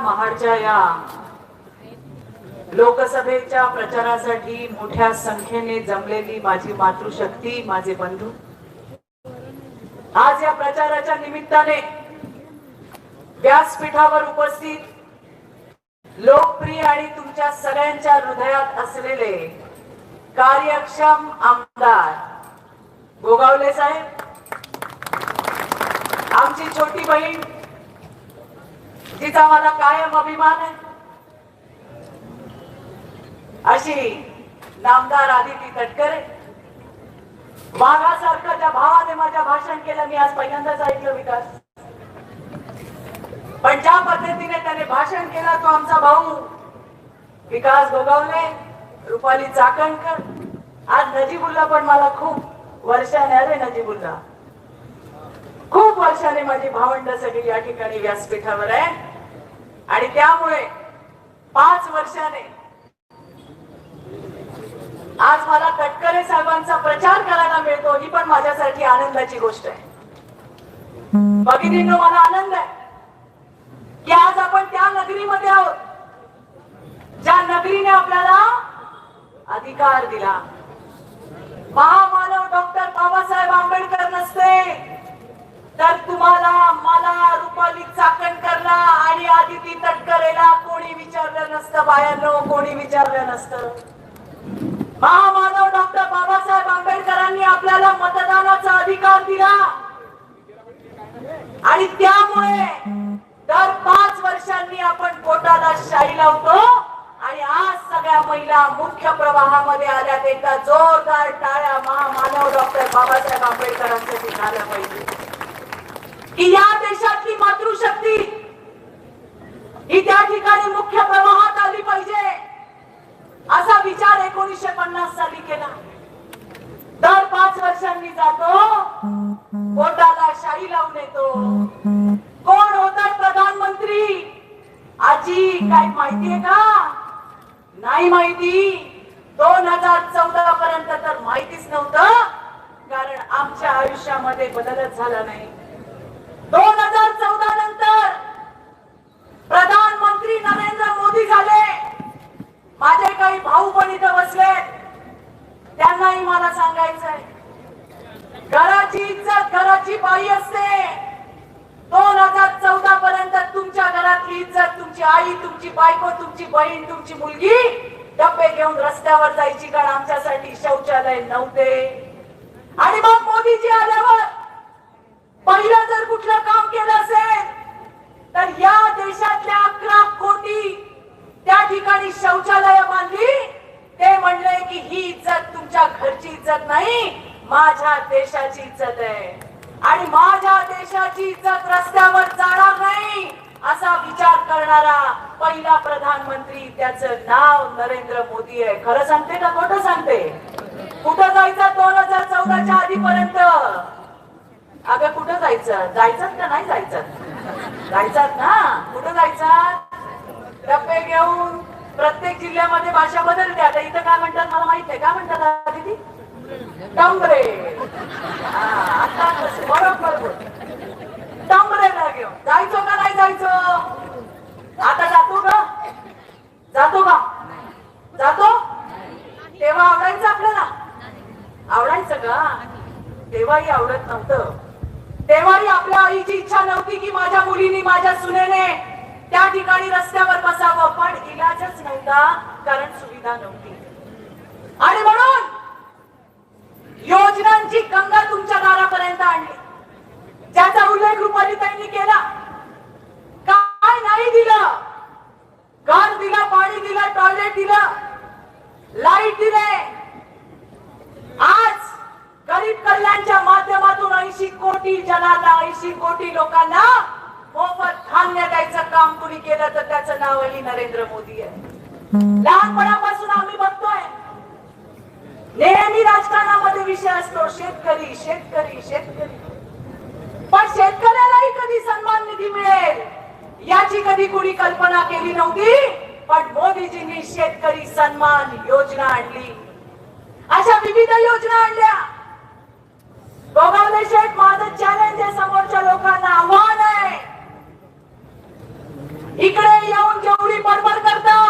महाडच्या या लोकसभेच्या प्रचारासाठी मोठ्या संख्येने जमलेली माझी मातृशक्ती माझे बंधू. आज या प्रचाराच्या निमित्ताने व्यासपीठावर उपस्थित लोकप्रिय आणि तुमच्या सगळ्यांच्या हृदयात असलेले कार्यक्षम आमदार गोगावले साहेब आमची छोटी बहीण तिचा मला कायम अभिमान आहे. अशी नामदार आदिती तटकरे. वाघासारखं त्या भावाने माझ्या भाषण केलं मी आज पहिल्यांदाच ऐकलं विकास. पण ज्या पद्धतीने त्याने भाषण केला तो आमचा भाऊ. विकास गोगावले रुपाली चाकणकर. आज नजीबुल्ला पण मला खूप वर्षाने अरे नजीबुल्ला. खूप वर्षाने माझी भावंड सगळी या ठिकाणी व्यासपीठावर आहे. आणि त्यामुळे पाच वर्षाने आज मला तटकरे साहेबांचा प्रचार करायला मिळतो ही पण माझ्यासाठी आनंदाची गोष्ट आहे. भगिनींनो मला आनंद आहे. की आज आपण त्या नगरीमध्ये आहोत ज्या नगरीने आपल्याला अधिकार दिला. महामानव डॉक्टर बाबासाहेब आंबेडकर नसते. तर तुम्हाला मला रुपाली चाकणकरला आणि आदिती तटकरेला कोणी विचारलं नसतं बायांनो कोणी विचारलं नसतं. महामानव डॉक्टर बाबासाहेब आंबेडकरांनी आपल्याला मतदानाचा अधिकार दिला. आणि त्यामुळे दर पाच वर्षांनी आपण पोटाला शाही लावतो. आणि आज सगळ्या महिला मुख्य प्रवाहामध्ये आल्या एकदा जोरदार टाळ्या महामानव डॉक्टर बाबासाहेब आंबेडकरांसाठी झाल्या पाहिजे. की या देशातली मातृशक्ती ही त्या ठिकाणी मुख्य प्रवाहात आली पाहिजे असा विचार एकोणीसशे पन्नास साली केला. दर पाच वर्षांनी जातो बोटाला शाही लावून येतो. कोण होतात प्रधानमंत्री? आजी काय माहितीये का? नाही माहिती. दोन हजार चौदा पर्यंत तर माहितीच नव्हतं कारण आमच्या आयुष्यामध्ये बदलच झाला नाही. दोन हजार चौदा नंतर प्रधानमंत्री नरेंद्र मोदी झाले. माझे काही भाऊ पण इथं बसले. त्यांनाही मला सांगायचंय. घराची इज्जत घराची बाई असते. दोन हजार चौदा पर्यंत तुमच्या घरातली इज्जत तुमची आई तुमची बायको तुमची बहीण तुमची मुलगी डबे घेऊन रस्त्यावर जायची कारण आमच्यासाठी शौचालय नव्हते. आणि मग मोदीजी आल्यावर पहिलं जर कुठलं काम केलं असेल तर या देशातल्या अकरा कोटी त्या ठिकाणी शौचालय बांधली. ते म्हणले की ही इज्जत तुमच्या घरची इज्जत नाही माझ्या देशाची इज्जत आहे. आणि माझ्या देशाची इज्जत रस्त्यावर जाणार नाही असा विचार करणारा पहिला प्रधानमंत्री त्याचं नाव नरेंद्र मोदी आहे. खरं सांगते का खोटं सांगते? कुठं जायचं दोन हजार चौदाच्या आधीपर्यंत? जायचं? जायचं का नाही जायचं जायचं ना? कुठं जायचं? डब्बे घेऊन प्रत्येक जिल्ह्यामध्ये भाषा बदलते. आता इथं काय म्हणतात मला माहीत आहे काय म्हणतात दीदी टंबरे. आता बरोबर बोल. टंबरेला घेऊन. जायचो का नाही जायचो? आता जातो का? जातो का? जातो? तेव्हा आवडायचं आपल्याला. आवडायचं का? तेव्हाही आवडत नव्हतं. तेव्हाही आपल्या आईची इच्छा नव्हती की माझ्या मुलीने माझ्या सुनेने त्या ठिकाणी रस्त्यावर बसावं. पण इलाजच नव्हता कारण सुविधा नव्हती. आणि म्हणून योजनांची गंगा तुमच्या दारापर्यंत आणली. ज्याचा उल्लेख रुपाली त्यांनी केला काय नाही दिलं घर दिलं पाणी दिलं टॉयलेट दिलं लाइट दिले आज गरीब कल्याणच्या माध्यमातून ऐंशी कोटी जनाला ऐंशी कोटी लोकांना मोफत धान्य द्यायचं काम कुणी केलं तर त्याचं नावही नरेंद्र मोदी आहे. लहानपणापासून आम्ही बघतोय. नेहमी राजकारणामध्ये विषय असतो शेतकरी शेतकरी शेतकरी. पण शेतकऱ्यालाही कधी सन्मान निधी मिळेल याची कधी कुणी कल्पना केली नव्हती पण मोदीजींनी शेतकरी सन्मान योजना आणली. अशा विविध योजना आणल्या. गोगावले शेठ माझं चॅलेंज आहे समोरच्या लोकांना. आव्हान आहे. इकडे येऊन जेवढी बडबड करतात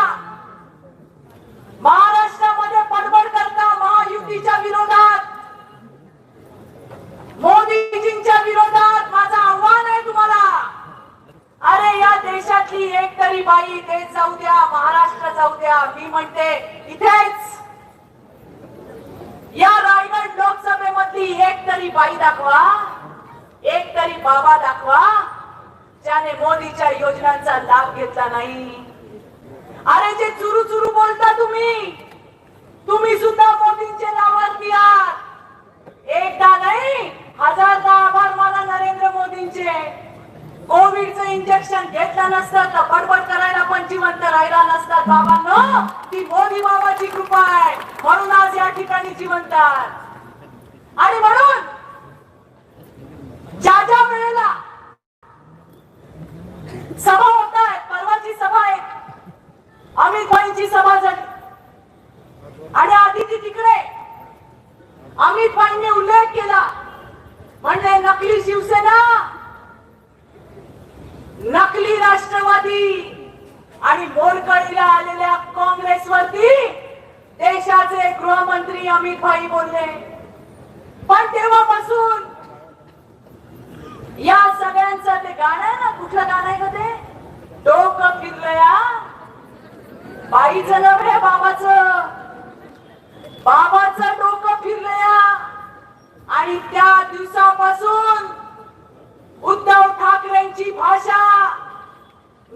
可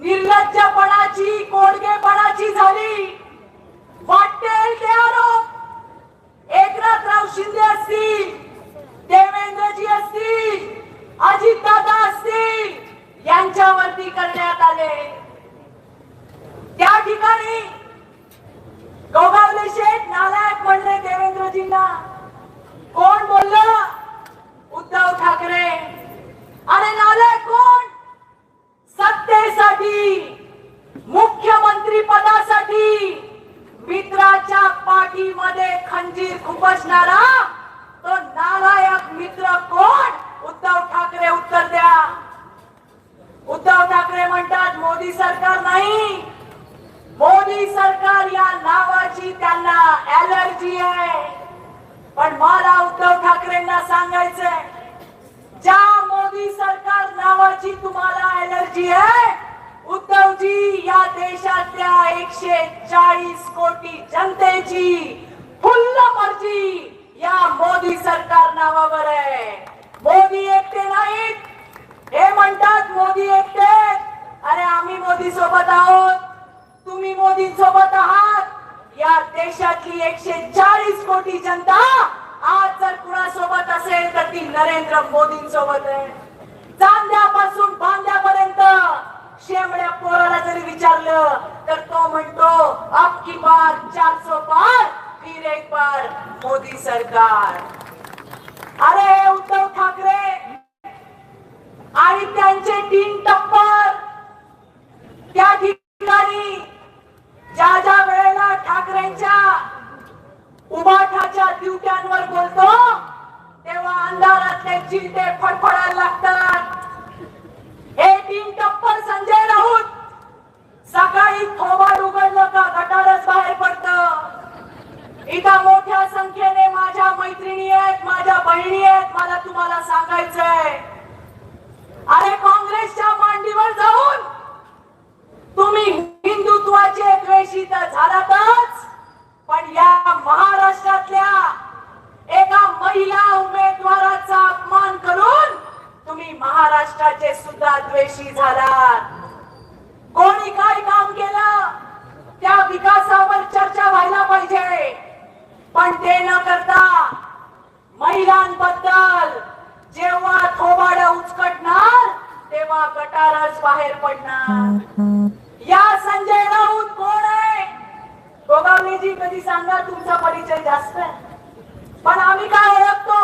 निर्लज्जपणाची कोडगेपणाची झाली. वाटेल ते आरोप. एकनाथराव शिंदे असतील देवेंद्रजी असतील अजितदादा असतील यांच्यावरती करण्यात आले. त्या ठिकाणी गोगावले शेठ नालायक म्हणले देवेंद्रजींना कोण बोललं? उद्धव ठाकरे. अरे नालायक कोण? सत्तेसाठी मुख्यमंत्री पदासाठी मित्राच्या पाठीमध्ये खंजीर खुपसणारा तो नालायक मित्र कोण? उद्धव ठाकरे उत्तर द्या. उद्धव ठाकरे म्हणतात मोदी सरकार नाही. मोदी सरकार या नावाची त्यांना अलर्जी आहे. पण मला उद्धव ठाकरेंना सांगायचंय नावाची तुम्हाला अलर्जी आहे? उद्धवजी या देशातल्या एकशे चाळीस कोटी जनतेची फुल्ल मर्जी या मोदी सरकार नावावर आहे. मोदी एकटे नाहीत. हे म्हणतात मोदी एकटे अरे आम्ही मोदी सोबत आहोत. तुम्ही मोदी सोबत आहात. या देशातली एकशे चाळीस कोटी जनता आज जर कुणासोबत असेल तर ती नरेंद्र मोदींसोबत आहे. चांद्यापासून बांद्यापर्यंत. शेमड्या पोराला जरी विचारलं तर तो म्हणतो आपकी पार चार सो पार फिर एक बार मोदी सरकार. अरे उद्धव ठाकरे! आणि त्यांचे तीन टप्पर त्या ठिकाणी ज्या ज्या वेळेला ठाकरेंच्या उभाठाच्या दिवट्यांवर बोलतो तेव्हा अंधारातले चिंते फडफडायला लागतात हे तीन टप्पर संजय राऊत सकाळी थोबाड उघडलं का गटारच बाहेर पडत इथं मोठ्या संख्येने माझ्या मैत्रिणी आहेत माझ्या बहिणी आहेत मला तुम्हाला सांगायचंय अरे काँग्रेसच्या मांडीवर जाऊन तुम्ही हिंदुत्वाचे द्वेषी तर झालातच पण या महाराष्ट्रातल्या एका महिला उमेदवाराचा अपमान करून तुम्ही महाराष्ट्राचे सुद्धा द्वेषी झालात कोणी काय काम केलं त्या विकासावर चर्चा व्हायला पाहिजे पण ते न करता महिलांबद्दल जेव्हा थोबाड उचकटणार तेव्हा गटारच बाहेर पडणार. या संजय राऊत कोण आहे? गोगावलेजी कधी सांगा तुमचा परिचय जास्त? आहे पण आम्ही काय ओळखतो?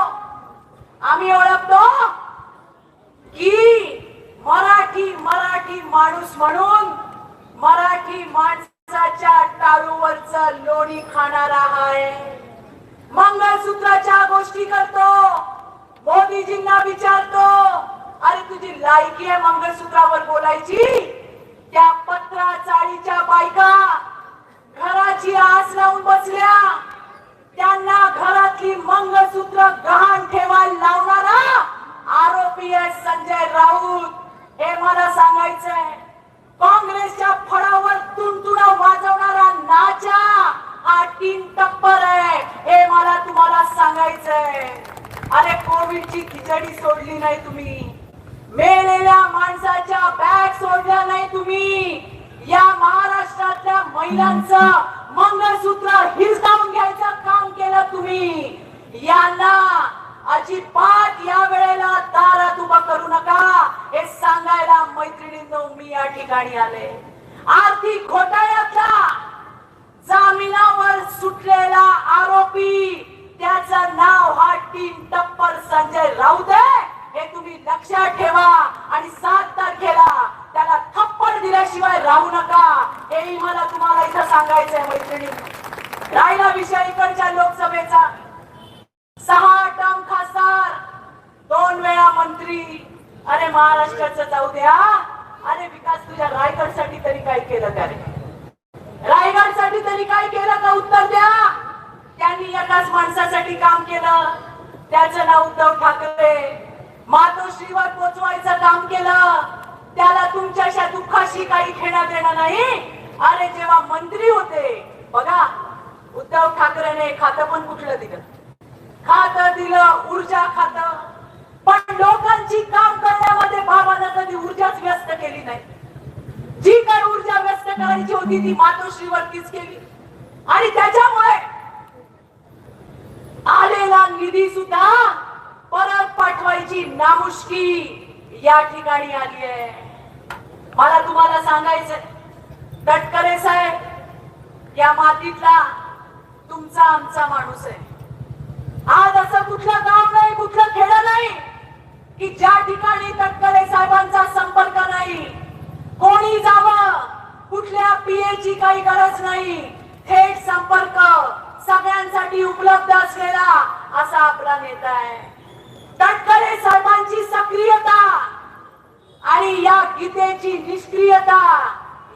आम्ही ओळखतो की मराठी मराठी माणूस म्हणून मराठी माणसाच्या टाळूवरच लोणी खाणारा आहे. मंगळसूत्राच्या गोष्टी करतो. मोदीजींना विचारतो अरे तुझी लायकी आहे मंगळसूत्रावर बोलायची? त्या पत्रा चाळीच्या बायका घराची आस लावून बसल्या. त्यांना घरातली मंगळसूत्र गहाण ठेवायला लावणारा आरोपी आहे संजय राऊत. हे मला सांगायचंय. काँग्रेसच्या फळावर तुणतुणा वाजवणारा नाचा हा तीन टप्पर आहे. हे मला तुम्हाला सांगायचंय. अरे कोविडची खिचडी सोडली नाही तुम्ही. मेलेल्या माणसाच्या बॅग सोडल्या नाही तुम्ही. या महाराष्ट्रातल्या महिलांचं मंगळसूत्र हिरसावून घ्यायचं काम केलं तुम्ही. यांना अजिबात या वेळेला दारात उभा करू नका. हे सांगायला मैत्रिणींनो मी या ठिकाणी आले. आर्थिक घोटाळ्यातला. जामिनावर सुटलेला आरोपी त्याचं नाव हा टीम टप्पर संजय राऊत आहे. हे तुम्ही लक्षात ठेवा आणि सात तारखेला त्याला थप्पड दिल्याशिवाय राहू नका. हेही मला तुम्हाला इथं सांगायचंय मैत्रिणी. राहिला विषय इकडच्या लोकसभेचा. सहा टर्म खासदार दोन वेळा मंत्री. अरे महाराष्ट्राचं जाऊ द्या. अरे विकास तुझ्या रायगडसाठी तरी काय केलं त्याने रे रायगडसाठी तरी काय केलं का उत्तर द्या त्यांनी एकाच माणसासाठी काम केलं त्याचं नाव उद्धव ठाकरे. मातोश्रीवर पोचवायचं काम केलं त्याला तुमच्याशा दुःखाशी काही घेणं देणं नाही. अरे जेव्हा मंत्री होते बघा उद्धव ठाकरेने खातं पण कुठलं दिलं? खात दिलं ऊर्जा खात. पण लोकांची काम करण्यामध्ये भावानं कधी ऊर्जाच व्यस्त केली नाही. जी काय ऊर्जा व्यस्त करायची होती ती मातोश्रीवरतीच केली. आणि त्याच्यामुळे आलेला निधी सुद्धा परत पाठवायची नामुष्की या ठिकाणी आली आहे. मला तुम्हाला सांगायचंय तटकरे साहेब या मातीतला तुमचा आमचा माणूस आहे. आज असं कुठलं गाव नाही कुठलं खेड नाही की ज्या ठिकाणी तटकरे साहेबांचा संपर्क नाही कोणी जावं कुठल्या पीएची काही गरज नाही थेट संपर्क सगळ्यांसाठी उपलब्ध असलेला असा आपला नेता आहे. तटकरे साहेबांची सक्रियता आणि या गीतेची निष्क्रियता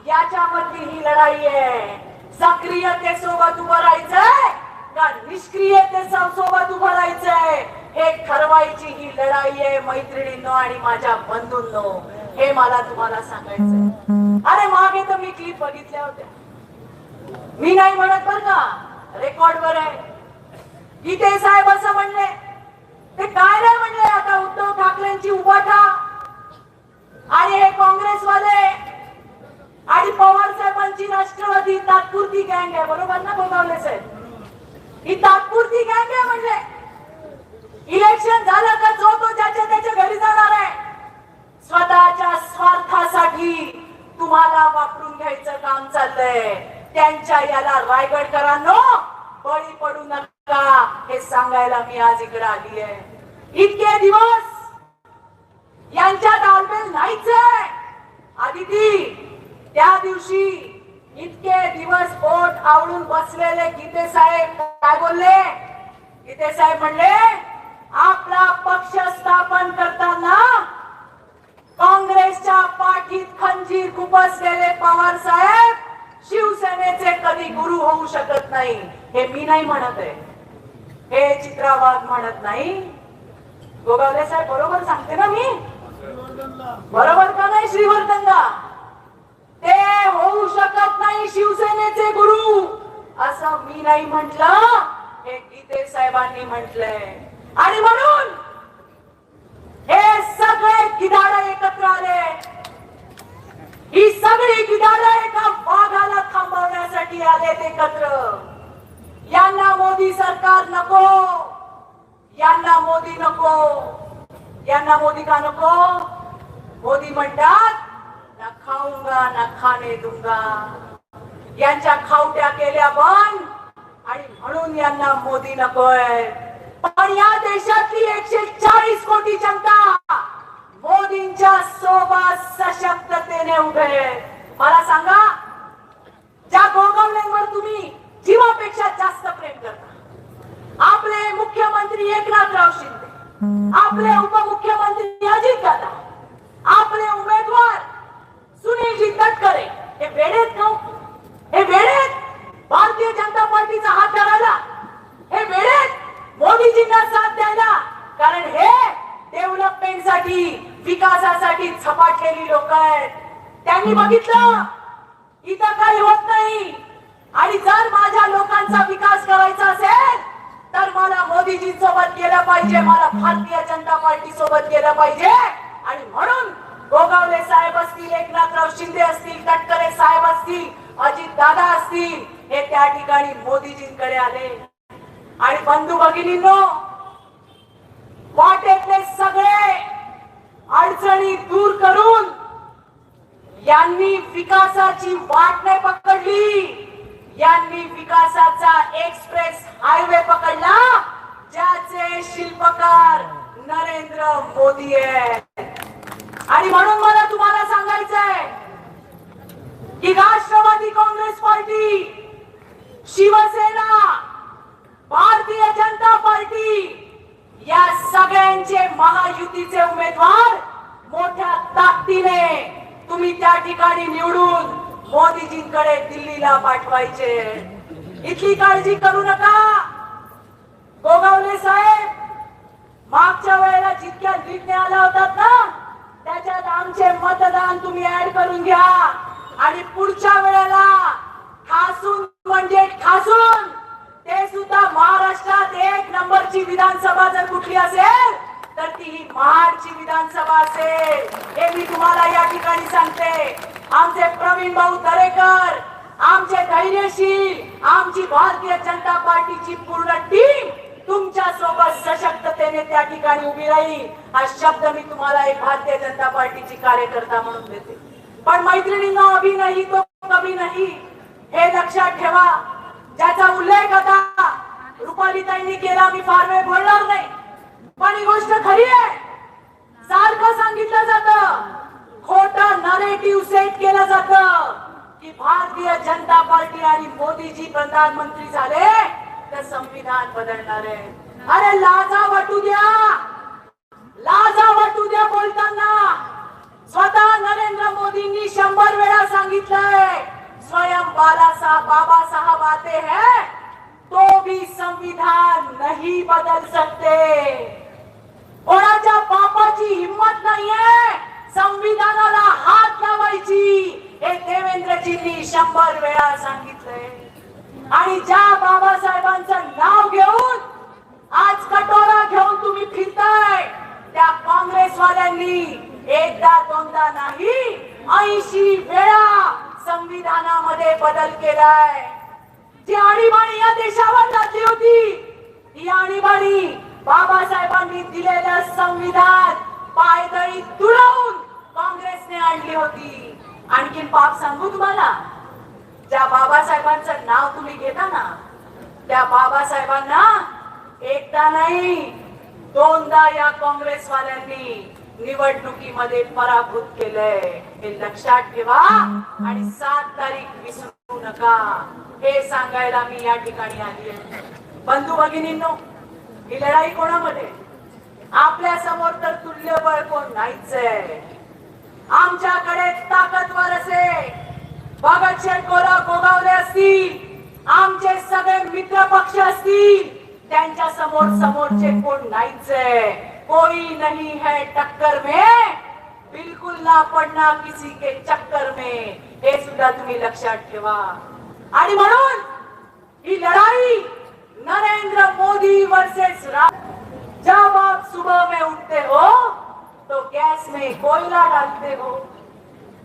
याच्यामधली ही लढाई आहे. सक्रियतेसोबत उभं राहायचंय का निष्क्रियते सोबत उभं राहायचंय? हे ठरवायची ही लढाई आहे मैत्रिणींनो आणि माझ्या बंधूंनो. हे मला तुम्हाला सांगायचंय. अरे मागे तर मी क्लिप बघितल्या होत्या. मी नाही म्हणत बर का. रेकॉर्ड वर आहे. इथे साहेब असं म्हणले. ते काय नाही म्हणले आता उद्धव ठाकरेंची उभाठा आणि हे काँग्रेसवाले आणि पवार साहेबांची राष्ट्रवादी तात्पुरती गँग आहे. बरोबर ना गोगावले साहेब? ही तात्पुरती गँग आहे म्हणले. इलेक्शन झालं का जो तो ज्याच्या त्याच्या घरी जाणार आहे. स्वतःच्या स्वार्थासाठी तुम्हाला वापरून घ्यायचं काम चाललंय. त्यांच्या याला रायगडकरांनो बळी पडू नका. हे सांगायला मी आज इकडे आली आहे? इतके दिवस यांच्या तालमेल नाहीच आहे आदिती त्या दिवशी इतके दिवस पोट आवडून बसलेले गीते साहेब काय बोलले? गीते साहेब म्हणले आपला पक्ष स्थापन करताना काँग्रेसच्या पाठीत खंजीर खुपसलेले पवार साहेब शिवसेनेचे कधी गुरु होऊ शकत नाही. हे मी नाही म्हणत आहे. हे चित्रावाग म्हणत नाही. गोगावले साहेब बरोबर सांगते ना मी? बरोबर का नाही श्रीवर्धनला? ते होऊ शकत नाही शिवसेनेचे गुरु. असं मी नाही म्हंटल. हे गीते साहेबांनी म्हटलंय. आणि म्हणून हे सगळे गिधाड एकत्र आले. ही सगळी गिधाड एका वाघाला थांबवण्यासाठी आले एकत्र. मोदी सरकार नको. यांना मोदी नको. यांना मोदी का नको? मोदी म्हणतात ना खाऊंगा ना खाणे दूंगा. यांच्या खावट्या केल्या पण आणि म्हणून यांना मोदी नकोय. पण या देशातली एकशे चाळीस कोटी जनता मोदींच्या सोबत सशक्ततेने उभे मला सांगा ज्या गोगावल्यांवर तुम्ही जीवापेक्षा जास्त प्रेम करतात आपले मुख्यमंत्री एकनाथराव शिंदे आपले उपमुख्यमंत्री अजित दादा आपले उमेदवार सुनीलजी तटकरे हे वेळेत का हे वेळेत भारतीय जनता पार्टीचा हात धरायला हे वेळेत मोदीजींना साथ द्यायला. कारण हे डेव्हलपमेंटसाठी विकासासाठी झपाटलेली लोक आहेत. त्यांनी बघितलं इथं काही होत नाही. आणि जर माझ्या लोकांचा विकास करायचा असेल तर मला मोदीजी सोबत गेलं पाहिजे मला भारतीय जनता पार्टी सोबत गेलं पाहिजे. आणि म्हणून गोगावले साहेब असतील एकनाथराव शिंदे असतील तटकरे साहेब असतील अजित दादा असतील हे त्या ठिकाणी मोदीजींकडे आले. आणि बंधू भगिनींनो वाटेतले सगळे अडचणी दूर करून यांनी विकासाची वाट नाही पकडली. यांनी विकासाचा एक्सप्रेस हायवे पकडला ज्याचे शिल्पकार नरेंद्र मोदी आहे आणि म्हणून मला तुम्हाला सांगायचंय की राष्ट्रवादी काँग्रेस पार्टी शिवसेना भारतीय जनता पार्टी या सगळ्यांचे महायुतीचे उमेदवार मोठ्या ताकदीने तुम्ही त्या ठिकाणी निवडून मोदीजींकडे दिल्लीला पाठवायचे. इतकी काळजी करू नका. गोगावले साहेब मागच्या वेळेला जितक्या लीडने आल्या होतात ना त्याच्यात आमचे मतदान तुम्ही ऍड करून घ्या. आणि पुढच्या वेळेला खासून म्हणजे खासून ते सुद्धा महाराष्ट्रात एक नंबरची विधानसभा जर कुठली असेल तर ती ही महाडची विधानसभा असेल. हे मी तुम्हाला या ठिकाणी सांगते. आमचे प्रवीण भाऊ दरेकर आमचे धैर्यशील आमची भारतीय जनता पार्टीची पूर्ण टीम तुमच्यासोबत सशक्ततेने त्या ठिकाणी उभी राहील. हा शब्द मी तुम्हाला एक भारतीय जनता पार्टीची कार्यकर्ता म्हणून देते. पण मैत्रिणींना अभि नाही तो कमी नाही हे लक्षात ठेवा. ज्याचा उल्लेख आता रुपालीताईंनी केला मी फार वेळ बोलणार नाही. पण ही गोष्ट खरी आहे. सारखं सांगितलं जातं. खोटा नरेटिव्ह सेट केलं जात की भारतीय जनता पार्टी आणि मोदीजी प्रधानमंत्री झाले तर संविधान बदलणार आहे. अरे लाजा वाटू द्या. लाजा वाटू द्या बोलताना. स्वतः नरेंद्र मोदींनी शंभर वेळा सांगितलंय स्वयं बाला साहब बाबा साहब आते हैं तो भी संविधान नहीं बदल सकते. संविधानाला हात लावायची हे देवेंद्रजींनी शंभर वेळा सांगितलंय. आणि ज्या बाबासाहेबांचं नाव घेऊन आज कटोरा घेऊन तुम्ही फिरताय त्या काँग्रेसवाल्यांनी एकदा दोनदा नाही ऐंशी वेळा संविधानामध्ये बदल केलाय. जी आणीबाणी या देशावर लादली होती ही आणीबाणी बाबासाहेबांनी दिलेलं संविधान पायदळी तुडवून काँग्रेसने आणली होती. आणखीन पाप सांगू तुम्हाला? ज्या बाबासाहेबांचं नाव तुम्ही घेता ना त्या बाबासाहेबांना एकदा नाही दोनदा या काँग्रेसवाल्यांनी निवडणुकीमध्ये पराभूत केलंय. हे लक्षात ठेवा आणि सात तारीख विसरू नका. हे सांगायला मी या ठिकाणी आली आहे बंधू भगिनींनो ही लढाई कोणामध्ये? आपल्यासमोर तर तुल्यबळ कोण नाहीच आहे आमच्याकडे ताकदवर असे भगत शेटकोला गोगावले असतील आमचे सगळे मित्र पक्ष असतील त्यांच्यासमोर समोरचे कोण नाहीच? कोई है टक्कर में. बिलकुल ना पडना किसी के चक्कर में. हे सुद्धा तुम्ही लक्षात ठेवा. आणि म्हणून ही लढाई नरेंद्र मोदी वर्सेस जब आप सुबह में उठते हो तो गैस में कोयला डालते हो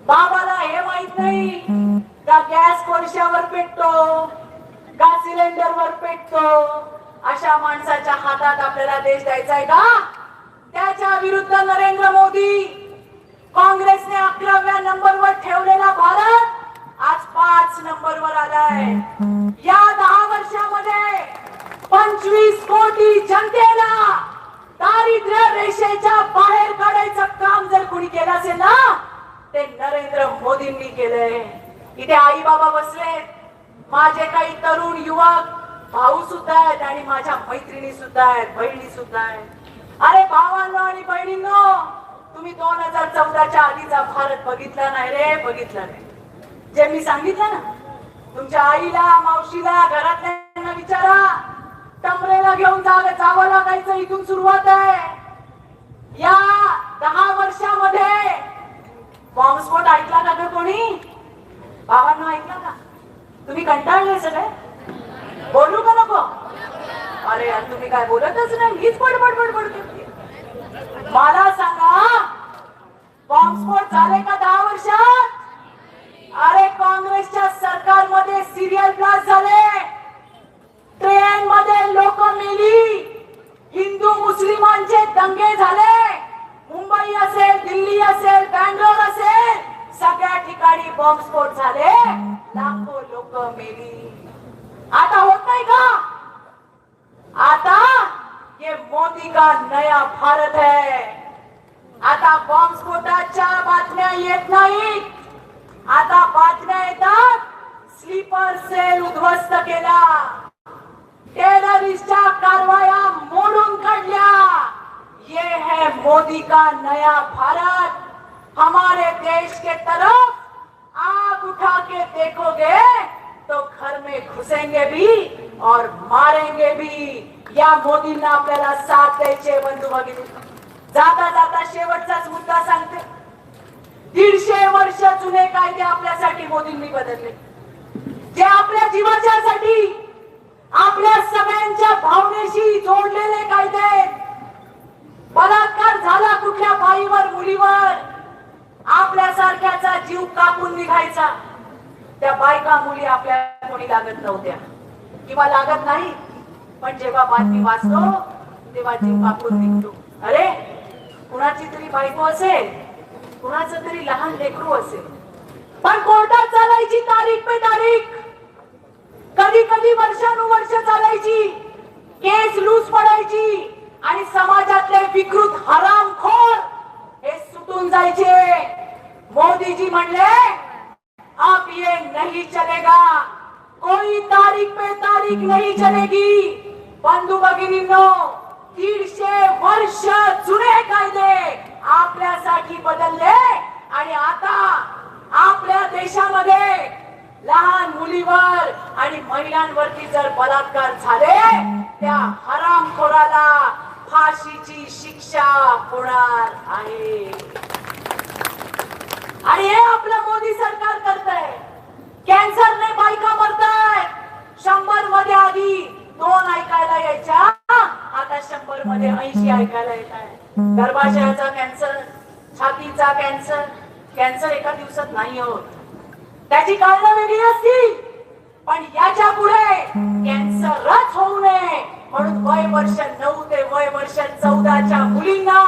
बाबाला हे माहीत नाही का गॅस कोळशावर पेटतो का सिलेंडर वर पेटतो? अशा माणसाच्या हातात आपल्याला देश द्यायचा आहे का? त्याच्या विरुद्ध नरेंद्र मोदी काँग्रेसने अकराव्या नंबरवर ठेवलेला भारत आज पाच नंबरवर आलाय. या दहा वर्षामध्ये पंचवीस कोटी जनतेला दारिद्र्य रेषेच्या बाहेर काढायचं काम जर कोणी केलं असेल ना ते नरेंद्र मोदींनी केलंय. इथे आई बाबा बसले. माझे काही तरुण युवक भाऊ सुद्धा आहेत आणि माझ्या मैत्रिणी सुद्धा आहेत बहिणी सुद्धा आहेत. अरे भावांनो आणि बहिणींनो तुम्ही दोन हजार चौदाच्या आधीचा भारत बघितला नाही रे बघितला नाही. जे मी सांगितलं ना तुमच्या आईला मावशीला घरातल्या विचारा. टमरेला घेऊन जावं जावं लागायचं इथून सुरुवात आहे. या दहा वर्षामध्ये बॉम्बस्फोट ऐकला ना ग कोणी? बाबांना ऐकला ना तुम्ही कंटाळले सगळे? बोलू का नको? अरे यार तुम्ही काय बोलतच नाही हीच बडबड बडबड करते. मला सांगा बॉम्बस्फोट झाले का दहा वर्षात? अरे काँग्रेसच्या सरकारमध्ये सिरियल ब्लास्ट झाले. मध्ये लोक मेली. हिंदू मुस्लिमांचे दंगे झाले. मुंबई असेल दिल्ली असेल बँगलोर असेल सगळ्या ठिकाणी बॉम्बस्फोट झाले. लाखो लोक मेली. आता होत नाही का? आता ये मोदी का नया भारत है? आता बॉम्बस्फोटाच्या बातम्या येत नाहीत. आता बातम्या येतात. स्लीपर सेल उद्ध्वस्त केला. टेररिस्टच्या कारवाया मोडून काढल्या. ये है मोदी का नया भारत. हमारे देश के तरफ आग उठा के देखोगे तो घर में घुसेंगे भी और मारेंगे भी. या मोदींना आपल्याला साथ द्यायचे बंधू भगिनी. जाता जाता शेवटचाच मुद्दा सांगते. दीडशे वर्ष जुने कायदे आपल्यासाठी मोदींनी बदलले. जे आपल्या जीवाच्यासाठी आपल्या सगळ्यांच्या भावनेशी जोडलेले कायदे. आहेत. बलात्कार झाला कुठल्या बाईवर मुलीवर? आपल्यासारख्याचा जीव कापून निघायचा. त्या बायका मुली आपल्या कोणी लागत नव्हत्या. किंवा लागत नाही. पण जेव्हा बातमी वाचतो तेव्हा जीव कापून निघतो. अरे कुणाची तरी बायको असेल कुणाचं तरी लहान लेकरू असेल. पण कोर्टात चालायची तारीख पे तारीख. कधी कधी वर्षानुवर्ष चालायची. केस लूज पडायची. आणि समाजातले विकृत हरामखोर हे सुटून जायचे. मोदीजी म्हणले आप ये नहीं चलेगा. कोई तारीख पे तारीख नहीं चलेगी. बंधू भगिनींनो दीडशे वर्ष जुने कायदे आपल्यासाठी बदलले. आणि आता आपल्या देशामध्ये लहान मुलीवर आणि महिलांवरती जर बलात्कार झाले त्या हरामखोराला फाशीची शिक्षा होणार आहे. आणि हे आपलं मोदी सरकार करतंय. कॅन्सरने बायका मरताय शंभरमध्ये आधी दोन ऐकायला यायच्या आता शंभरमध्ये ऐंशी ऐकायला येत आहे गर्भाशयाचा कॅन्सर छातीचा कॅन्सर कॅन्सर एका दिवसात नाही होत. त्याची कारण वेगळी असतील. पण याच्यापुढे कॅन्सरच होऊ नये. म्हणून वय वर्ष नऊ ते वय वर्ष चौदाच्या मुलींना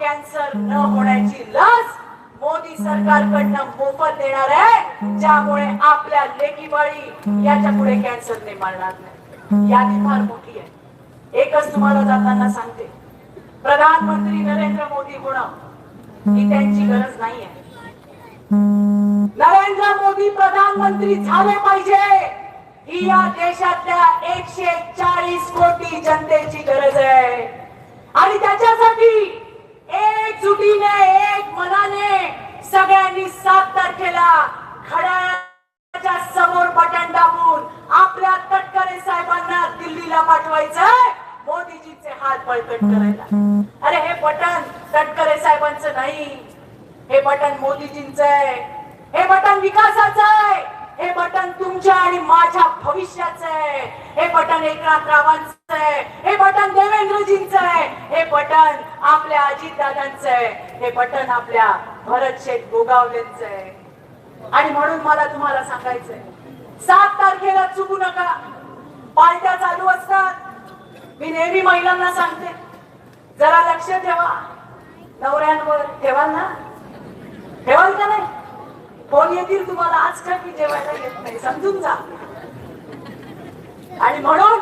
कॅन्सर न होण्याची लस मोदी सरकारकडनं मोफत देणार आहे. ज्यामुळे आपल्या लेकी बाळी याच्यापुढे कॅन्सरने मारणार. नाही यादी फार मोठी आहे. एकच तुम्हाला जाताना सांगते. प्रधानमंत्री नरेंद्र मोदी होणं ही त्यांची गरज नाही आहे नरेंद्र मोदी प्रधानमंत्री झाले पाहिजे. ही या देशातल्या एकशे चाळीस कोटी जनतेची गरज आहे. आणि त्याच्यासाठी एकजुटीने एक मनाने सगळ्यांनी सात तारखेला घड्याळाच्या समोर बटन दाबून आपल्या तटकरे साहेबांना दिल्लीला पाठवायचंय. मोदीजीचे हात बळकट करायला. अरे हे बटन तटकरे साहेबांचं नाही. हे बटन मोदीजींच आहे. हे बटन विकासाचं आहे. हे बटन तुमच्या आणि माझ्या भविष्याचं आहे. हे बटन एकनाथ रावांचं आहे. हे बटन देवेंद्रजींचं आहे. हे बटन आपल्या अजितदादांचं आहे. हे बटन आपल्या भरत शेठ गोगावलेंचं आहे. आणि म्हणून मला तुम्हाला सांगायचंय सात तारखेला चुकू नका. पार्ट्या चालू असतात. मी नेहमी महिलांना सांगते जरा लक्ष ठेवा. नवऱ्यांवर ठेवाल ना? ठेवाल का नाही? फोन येतील तुम्हाला आज काय मी जेवायला येत नाही समजून जा. आणि म्हणून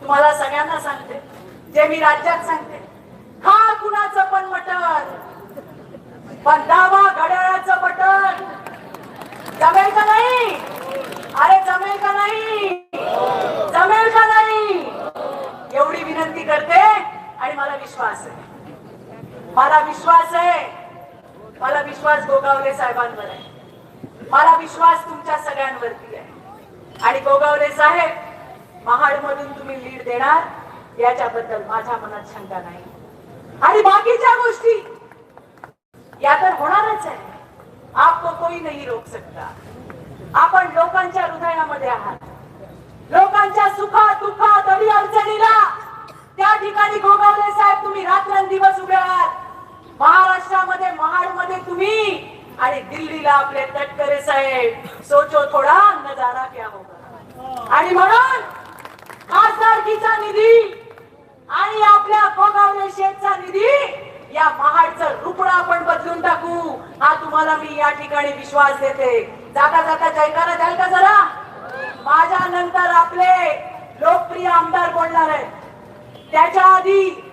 तुम्हाला सगळ्यांना सांगते जे मी राज्यात सांगते हा कुणाचं पण मटण पण दावा घड्याळाचं बटन जमेल का नाही? अरे जमेल का नाही? जमेल का नाही? एवढी विनंती करते आणि मला विश्वास आहे. मला विश्वास आहे. मला विश्वास गोगावले साहेबांवर आहे. मला विश्वास तुमच्या सगळ्यांवरती आहे. आणि गोगावले साहेब महाड मधून तुम्ही लीड देणार याच्याबद्दल माझ्या मनात शंका नाही. आणि बाकीच्या गोष्टी या तर होणारच आहे. आपको कोई नाही रोक सकता. आपण लोकांच्या हृदयामध्ये आहात. लोकांच्या सुखा दुःखात अडी अडचणीला त्या ठिकाणी गोगावले साहेब तुम्ही रात्रंदिवस उभे आहात. महाराष्ट्रामध्ये महाडमध्ये तुम्ही आणि दिल्लीला आपले तटकरे साहेब. सोचो थोडा नजारा क्या होगा. आणि म्हणून खासदारकीचा निधी आणि आपल्या गोगावले शेतचा निधी या महाडचं रुपडा आपण बदलून टाकू. हा तुम्हाला मी या ठिकाणी विश्वास देते. जाता जाता जयकारा द्याल का जरा? माझ्या नंतर आपले लोकप्रिय आमदार बोलणार आहेत. त्याच्या आधी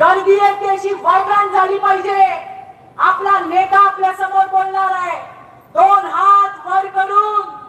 गर्दी आहे ती अशी वायब्रंट झाली पाहिजे. आपला नेता आपल्यासमोर बोलणार आहे. दोन हात वर करून